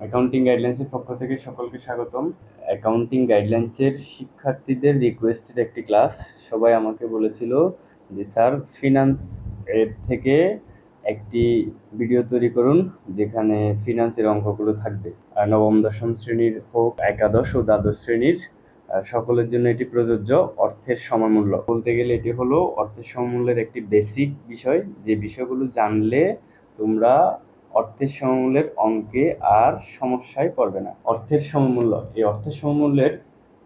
Accounting গাইডলাইন্সের পক্ষ থেকে সকলকে স্বাগতম। অ্যাকাউন্টিং গাইডলাইন্সের শিক্ষার্থীদের রিকোয়েস্টেড একটি ক্লাস সবাই আমাকে বলেছিল যে, স্যার ফিনান্স এর থেকে একটি ভিডিও তৈরি করুন, যেখানে ফিনান্সের অঙ্কগুলো থাকবে। নবম, দশম শ্রেণির হোক, একাদশ ও দ্বাদশ শ্রেণির সকলের জন্য এটি প্রযোজ্য, অর্থের সমমূল্য। বলতে গেলে এটি হলো অর্থের সমমূল্যের একটি বেসিক বিষয়। যে বিষয়গুলো জানলে তোমরা অর্থের সমমূল্যের অঙ্কে আর সমস্যায় পড়বে না। অর্থের সমমূল্য, এই অর্থের সমমূল্যের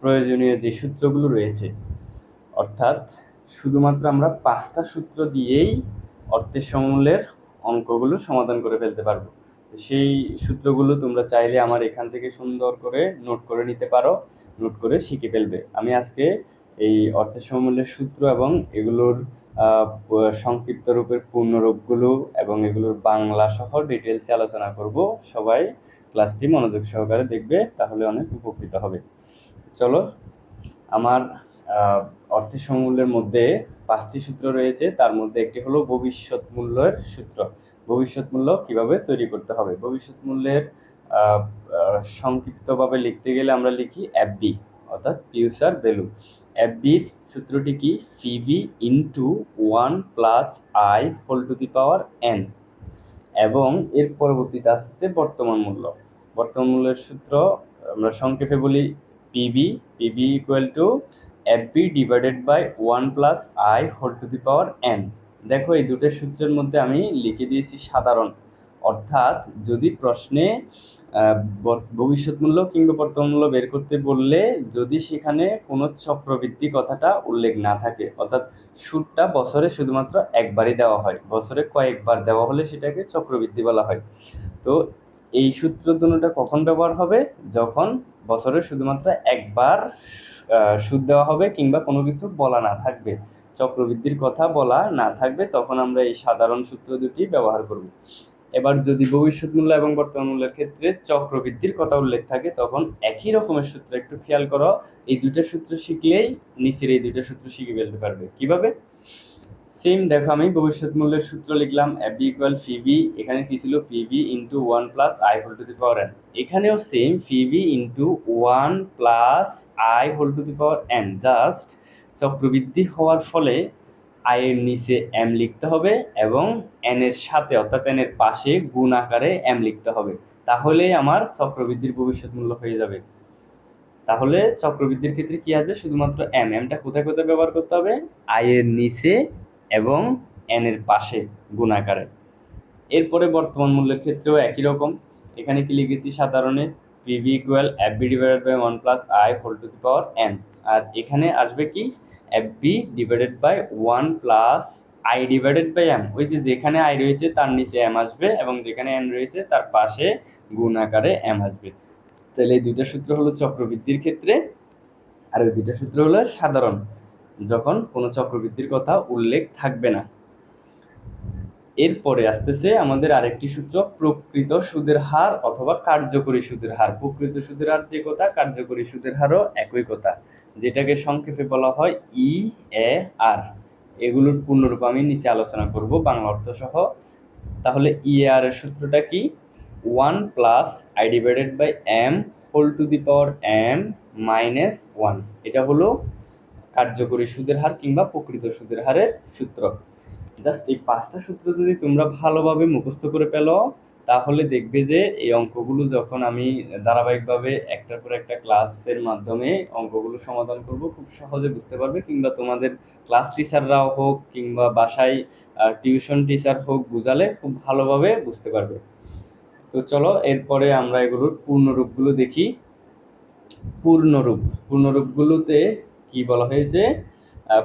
প্রয়োজনীয় যে সূত্রগুলো রয়েছে, অর্থাৎ শুধুমাত্র আমরা পাঁচটা সূত্র দিয়েই অর্থের সমমূল্যের অঙ্কগুলো সমাধান করে ফেলতে পারব। সেই সূত্রগুলো তোমরা চাইলে আমার এখান থেকে সুন্দর করে নোট করে নিতে পারো, নোট করে শিখে ফেলবে। আমি আজকে এই অর্থের সমমূল্যের সূত্র এবং এগুলোর সংক্ষিপ্ত রূপের পূর্ণরূপগুলো এবং এগুলোর বাংলা সহ ডিটেলসে আলোচনা করব। সবাই ক্লাসটি মনোযোগ সহকারে দেখবে, তাহলে অনেক উপকৃত হবে। চলো, আমার অর্থের সমমূল্যের মধ্যে পাঁচটি সূত্র রয়েছে। তার মধ্যে একটি হলো ভবিষ্যৎ মূল্যের সূত্র। ভবিষ্যৎ মূল্য কীভাবে তৈরি করতে হবে? ভবিষ্যৎ মূল্যের সংক্ষিপ্তভাবে লিখতে গেলে আমরা লিখি এফবি অর্থাৎ ফিউচার ভ্যালু এফবির সূত্রটি কি? PV into one plus I whole to the power N এবং এর পরবর্তীতে আসছে বর্তমান মূল্য। বর্তমান মূল্যের সূত্র আমরা সংক্ষেপে বলি PV PV equal to FV divided by one plus I whole to the power N দেখো, এই দুটো সূত্রের মধ্যে আমি লিখে দিয়েছি সাধারণ অর্থাৎ যদি প্রশ্নে ভবিষ্যৎ মূল্য কিংবা বর্তমান মূল্য বের করতে বললে যদি সেখানে কোনো চক্রবৃদ্ধি কথাটা উল্লেখ না থাকে, অর্থাৎ সুদটা বছরে শুধুমাত্র একবারই দেওয়া হয়, বছরে কয়েকবার দেওয়া হলে সেটাকে চক্রবৃদ্ধি বলা হয়। তো এই সূত্র দুটোটা কখন ব্যবহার হবে? যখন বছরে শুধুমাত্র একবার সুদ দেওয়া হবে কিংবা কোনো কিছু বলা না থাকবে চক্রবৃদ্ধির কথা বলা না থাকবে, তখন আমরা এই সাধারণ সূত্র দুটি ব্যবহার করব। এবার যদি ভবিষ্যৎ মূল্য এবং বর্তমান মূল্যের ক্ষেত্রে চক্রবৃদ্ধির কথা উল্লেখ থাকে, তখন একই রকমের সূত্র একটু খেয়াল করো। এই দুইটা সূত্র শিখলেই নিচের এই দুইটা সূত্র শিখে ফেলতে পারবে। কীভাবে? সেম দেখো আমি ভবিষ্যৎ মূল্যের সূত্র লিখলাম এফ বি ইকুয়াল ফিবি এখানে কি ছিল? PV into one plus I whole to the power N এখানেও same FV into one plus I whole to the power N just চক্রবৃদ্ধি হওয়ার ফলে আয়ের নিচে এম লিখতে হবে এবং এন এর সাথে অর্থাৎ এন এর পাশে গুণ আকারে এম লিখতে হবে। তাহলে আমার চক্রবৃদ্ধির ভবিষ্যৎ মূল্য হয়ে যাবে। তাহলে চক্রবৃদ্ধির ক্ষেত্রে কি আসবে? শুধুমাত্র এম এমটা কোথায় কোথায় ব্যবহার করতে হবে? আয়ের নিচে এবং এন এর পাশে গুণ আকারে। এরপরে বর্তমান মূল্যের ক্ষেত্রেও একই রকম। এখানে কি লিখেছি? সাধারণে PV equal F V divided by one plus I whole to the power N আর এখানে আসবে কি? F V divided by one plus I divided by M ওই যেখানে আই রয়েছে তার নিচে এম আসবে এবং যেখানে এন রয়েছে তার পাশে গুণ আকারে এম আসবে। তাহলে এই দুইটা সূত্র হলো চক্রবৃদ্ধির ক্ষেত্রে, আর এই দুইটা সূত্র হলো সাধারণ, যখন কোনো চক্রবৃদ্ধির কথা উল্লেখ থাকবে না। এরপরে আসতেছে আমাদের আরেকটি সূত্র, প্রকৃত সুদের হার অথবা কার্যকরী সুদের হার। প্রকৃত সুদের হার যে কথা, কার্যকরী সুদের হারও একই কথা। যেটাকে সংক্ষেপে বলা হয় ই এ আর এগুলোর পূর্ণরূপ আমি নিচে আলোচনা করব বাংলা অর্থ সহ তাহলে ই এ আর এর সূত্রটা কি? One plus I divided by M whole to the power M minus one. এটা হলো কার্যকরী সুদের হার কিংবা প্রকৃত সুদের হারের সূত্র। জাস্ট এই পাঁচটা সূত্র যদি তোমরা ভালোভাবে মুখস্থ করে পেল তাহলে দেখবে যে এই অঙ্কগুলো যখন আমি ধারাবাহিকভাবে একটার পর একটা ক্লাসের মাধ্যমে অঙ্কগুলো সমাধান করব, খুব সহজে বুঝতে পারবে। কিংবা তোমাদের ক্লাস টিচাররাও হোক কিংবা বাসায় টিউশন টিচার হোক বুঝালে খুব ভালোভাবে বুঝতে পারবে। তো চলো, এরপরে আমরা এগুলোর পূর্ণরূপগুলো দেখি। পূর্ণরূপ। পূর্ণরূপগুলোতে কি বলা হয়েছে?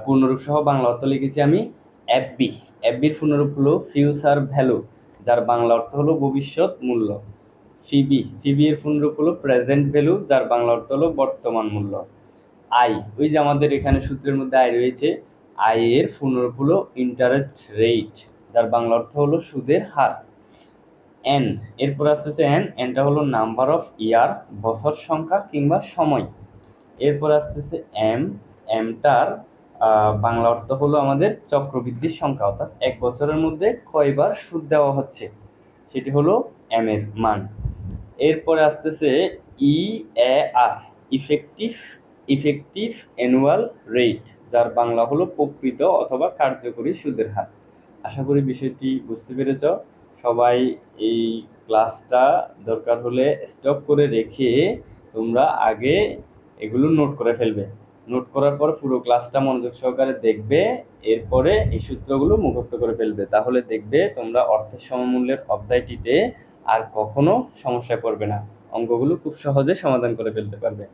পূর্ণরূপ সহ বাংলা অর্থ লিখেছি আমি। এফবি এফবির পূর্ণরূপ হলো ফিউচার ভ্যালু যার বাংলা অর্থ হলো ভবিষ্যৎ মূল্য। ফিবি ফিবি এর পূর্ণরূপ হলো প্রেজেন্ট ভ্যালু যার বাংলা অর্থ হলো বর্তমান মূল্য। আই ওই যে আমাদের এখানে সূত্রের মধ্যে আয় রয়েছে আই এর পূর্ণরূপ হলো ইন্টারেস্ট রেট যার বাংলা অর্থ হলো সুদের হার। এন এরপর আসতেছে এন এনটা হলো নাম্বার অফ ইয়ার বছর, সংখ্যা কিংবা সময়। এরপর আসতেছে এম এমটার বাংলা অর্থ হলো আমাদের চক্রবৃদ্ধির সংখ্যা, অর্থাৎ এক বছরের মধ্যে কয়বার সুদ দেওয়া হচ্ছে, সেটি হলো এম এর মান। এরপরে আসতেছে E A R effective effective annual rate যার বাংলা হলো প্রকৃত অথবা কার্যকরী সুদের হার। আশা করি বিষয়টি বুঝতে পেরেছ। সবাই এই ক্লাসটা দরকার হলে স্টপ করে রেখে তোমরা আগে এগুলো নোট করে ফেলবে। নোট করার পর পুরো ক্লাসটা মনোযোগ সহকারে দেখবে, এরপরে এই সূত্রগুলো মুখস্থ করে ফেলবে। তাহলে দেখবে তোমরা অর্থের সমমূল্যের অধ্যায়টিতে আর কখনো সমস্যা করবে না। অঙ্কগুলো খুব সহজে সমাধান করে ফেলতে পারবে।